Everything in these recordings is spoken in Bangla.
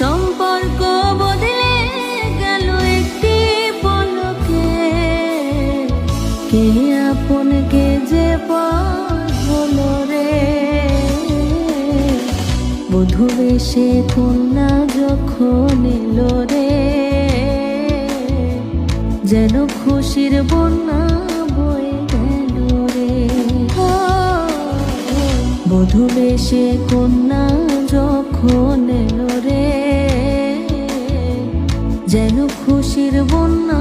সম্পর্ক বদলে গেল একটি পলকে। কে আপন যে হলো রে? বধূ বেশে কন্যা যখন এলো রে, যেন খুশির বন্যা বয়ে গেল রে। বধূ বেশে কন্যা যখন খুশির বন্যা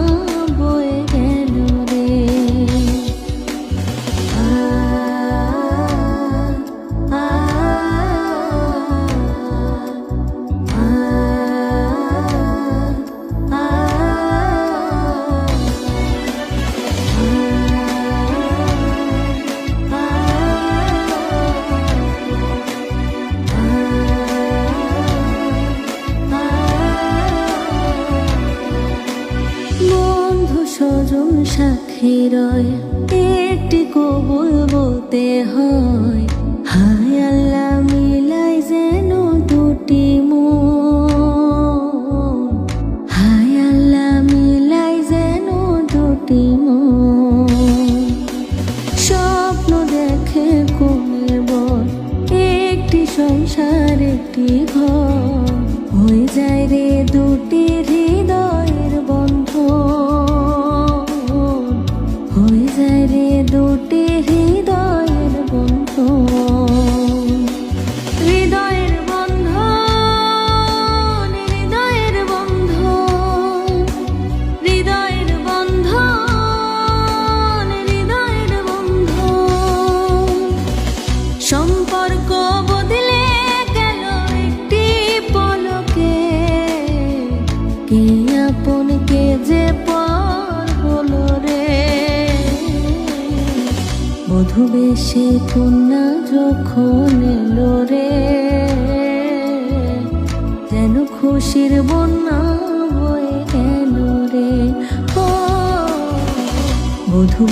একটি বলতে হয়। মিলাই যেন দুটি মিলাই যেন দুটি স্বপ্ন দেখে একটি সংসার, একটি ঘর। হয়ে যায় রে দুটি কে কন্যা যখন এলো রে, যেন খুশির বন্যা বয়ে গেল রে। ও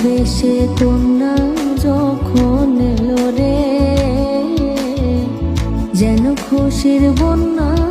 বেশে কন্যা যখন এলো রে, যেন খুশির বন্যা